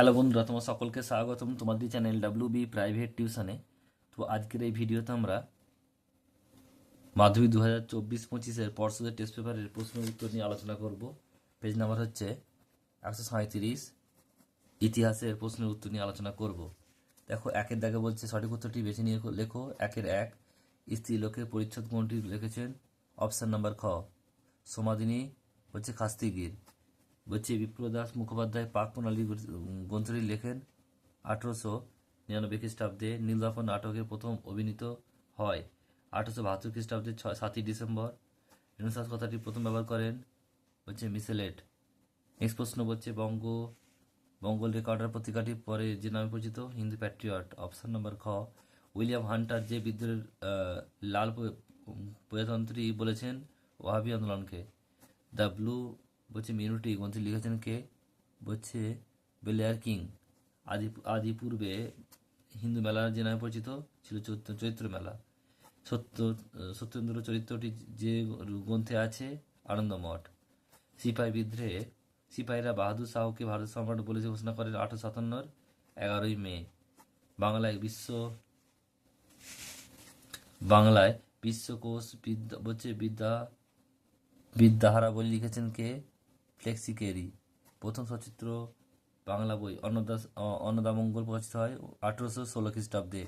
Hello বন্ধুরা, তোমার সকলকে স্বাগতম তোমাদের চ্যানেল ডাব্লিউ বি প্রাইভেট টিউশনে তো আজকের এই ভিডিওতে আমরা মাধ্যমিক দু হাজার চব্বিশ পঁচিশের পর্ষদের টেস্ট পেপারের প্রশ্ন উত্তর নিয়ে আলোচনা করব। পেজ নাম্বার হচ্ছে একশো সাঁত্রিশ ইতিহাসের প্রশ্নের উত্তর নিয়ে আলোচনা করব। দেখো, একের দাগে বলছে সঠিক উত্তরটি বেছে নিয়ে লেখো। একের এক, স্ত্রী লোকের পরিচ্ছদ কোনটি লিখেছেন? অপশন নাম্বার খ সমাদিনী হচ্ছে খাস্তিগির। বলছে বিপ্রদাস মুখোপাধ্যায় পাক প্রণালী গ্রন্থটি লেখেন আঠারোশো নিরানব্বই খ্রিস্টাব্দে নীলদর্পণ নাটকের প্রথম অভিনীত হয়। আঠারোশো বাহাত্তর খ্রিস্টাব্দে ছয়, সাতই ডিসেম্বর রেনেসাস কথাটি প্রথম ব্যবহার করেন হচ্ছে মিসেলেট। নেক্সট প্রশ্ন বলছে বঙ্গ, বঙ্গল রেকর্ডার পত্রিকাটি পরে যে নামে পরিচিত, হিন্দু প্যাট্রিয়ট, অপশন নম্বর খ, উইলিয়াম হান্টার যে বিদ্রোহের লাল প্রজাতন্ত্রী বলেছেন, ওয়াহাবি আন্দোলনকে। দ্য ব্লু বলছে মিনুটি গ্রন্থে লিখেছেন কে? বলছে বেলেয়ার কিং। আদি আদি পূর্বে হিন্দু মেলার যে নামে পরিচিত ছিল চৈত্র- চৈত্র মেলা। সত্য, সত্যেন্দ্র চরিত্রটি যে গ্রন্থে আছে, আনন্দমঠ। সিপাহী বিদ্রোহে, সিপাহীরা বাহাদুর শাহকে ভারত সম্রাট বলে ঘোষণা করেন আঠারো সাতান্নর এগারোই মে। বাংলায় বিশ্ব, বাংলায় বিশ্বকোষ বিদ্যা, বলছে বিদ্যা, বিদ্যাহারা বলে লিখেছেন কে? ফ্লেক্সিকেরি প্রথম সচিত্র বাংলা বই, অন্নদা অ- অন্নদামঙ্গল প্রকাশিত হয় আঠেরোশো ষোলো খ্রিস্টাব্দে।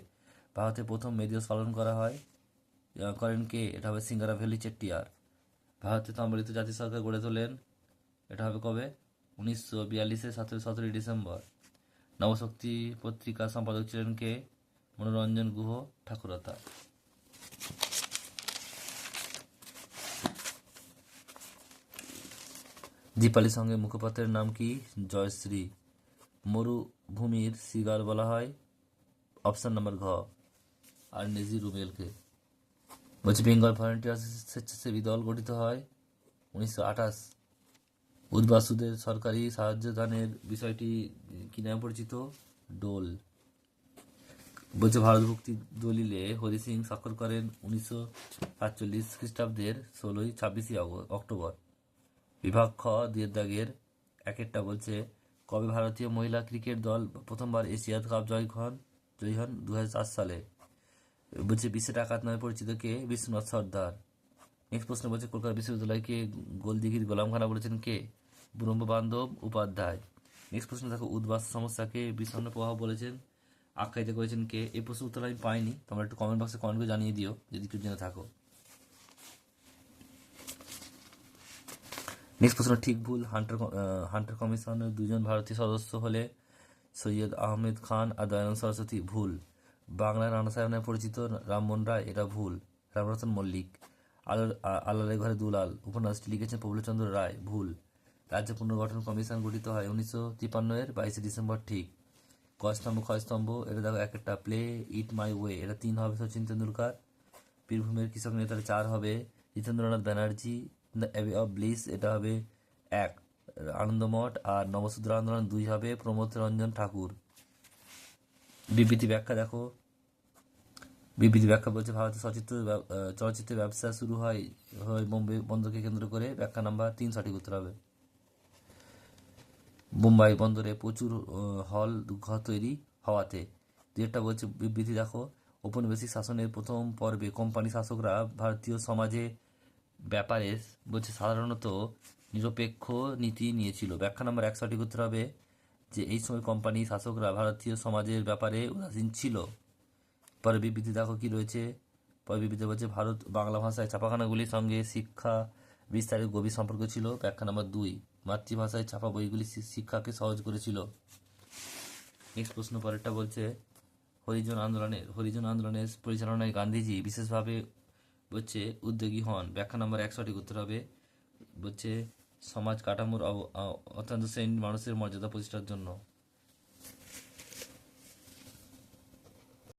ভারতে প্রথম মে দিবস পালন করা হয়। করেন কে? এটা হবে সিঙ্গারা ভ্যালি চেট্টিয়ার। ভারতে সম্মিলিত জাতীয় সরকার গড়ে তোলেন। এটা হবে কবে? উনিশশো বিয়াল্লিশে সতেরো, সতেরোই ডিসেম্বর। নবশক্তি পত্রিকা সম্পাদক ছিলেন কে? মনোরঞ্জন গুহ ঠাকুরতা। দীপালি সঙ্গে মুখপাত্রের নাম কি? জয়শ্রী। মরুভূমির সিগার বলা হয়। অপশান নাম্বার ঘ। আর নেজি রুমেলকে বলছে, বেঙ্গল ভলেন্টিয়ার্স স্বেচ্ছাসেবী দল গঠিত হয় উনিশশো আঠাশ। উদ্বাসুদের সরকারি সাহায্য দানের বিষয়টি কি নামে পরিচিত? ডোল। বলছে ভারত ভক্তি দলিলে হরি সিং স্বাক্ষর করেন উনিশশো সাতচল্লিশ খ্রিস্টাব্দের ষোলোই ছাব্বিশে অক্টোবর। বিভাগ খ দুয়ের দাগের একেরটা বলছে, কবে ভারতীয় মহিলা ক্রিকেট দল প্রথমবার এশিয়াড কাপ জয় হন, জয়ী হন দু হাজার সাত সালে? বলছে, বিশ্বের আকাত নামে পরিচিত কে? বিশ্বনাথ সর্দার। নেক্সট প্রশ্ন বলছে, কলকাতা বিশ্ববিদ্যালয়কে গোলদিঘির গোলামখানা বলেছেন কে? ব্রহ্ম বান্ধব উপাধ্যায়। নেক্সট প্রশ্ন, দেখো উদ্বাস সমস্যাকে বিষণ্ণ প্রভাব বলেছেন, আখ্যায়িত করেছেন কে? এই প্রশ্ন উত্তর আমি পাইনি, তোমরা একটু কমেন্ট বক্সে কমেন্ট করে জানিয়ে দিও, যদি কেউ জেনে থাকো। নেক্সট প্রশ্ন, ঠিক ভুল, হান্টার হান্টার কমিশনের দুজন ভারতীয় সদস্য হলে সৈয়দ আহমেদ খান আর দয়ানন্দ সরস্বতী ভুল। বাংলার রানা সাহেব পরিচিত রামমোহন রায়, এটা ভুল। রামরতন মল্লিক, আলোর আলালের ঘরে দুলাল, উপন্যাসটি লিখেছেন প্রফুল্লচন্দ্র রায়, ভুল। রাজ্য পুনর্গঠন কমিশন গঠিত হয় উনিশশো তিপ্পান্ন এর বাইশে ডিসেম্বর, ঠিক। ক স্তম্ভ, ক্ষয় স্তম্ভ, এটা দেখো, এক একটা প্লে, ইট মাই ওয়ে, এটা তিন হবে সচিন তেন্ডুলকার। বীরভূমের কৃষক নেতার চার হবে Jitendranath Banerjee abbey of bliss এটা হবে এক। আনন্দমঠ আর নবসূত্র আন্দোলন দুই হবে প্রমোদ রঞ্জন ঠাকুর। বিবৃতি ব্যাখ্যা দেখো। বিবৃতি ব্যাখ্যা বলছে ভারতের চলচ্চিত্র আহ, চলচ্চিত্রের ব্যবসা শুরু হয় হয় বোম্বে বন্দরকে কেন্দ্র করে। ব্যাখ্যা নাম্বার তিন সঠিক উত্তর হবে। মুম্বাই বন্দরে প্রচুর হল ঘর তৈরি হওয়াতে। যেটা বলছে বিবৃতি দেখো। ঔপনিবেশিক শাসনের প্রথম পর্বে কোম্পানি শাসকরা ভারতীয় সমাজে ব্যাপারে বলছে সাধারণত নিরপেক্ষ নীতি নিয়েছিল। ব্যাখ্যা নম্বর এক সঠিক উত্তর হবে যে, এই সময় কোম্পানি, শাসকরা ভারতীয় সমাজের ব্যাপারে উদাসীন ছিল। পরে বিবৃতি দেখো কি রয়েছে। পরে বিবৃতি বলছে, ভারত বাংলা ভাষায় ছাপাখানাগুলির সঙ্গে শিক্ষা বিস্তারের গভীর সম্পর্ক ছিল। ব্যাখ্যা নম্বর দুই, মাতৃভাষায় ছাপা বইগুলি শিক্ষাকে সহজ করেছিল। নেক্সট প্রশ্ন পরেরটা বলছে, হরিজন আন্দোলনের হরিজন আন্দোলনের পরিচালনায় গান্ধীজি বিশেষভাবে হচ্ছে উদ্যোগী হন। ব্যাখ্যা নম্বর এক সঠিক উত্তর হবে বলছে সমাজ কাঠামোর অত্যন্ত শ্রেণির মানুষের মর্যাদা প্রতিষ্ঠার জন্য।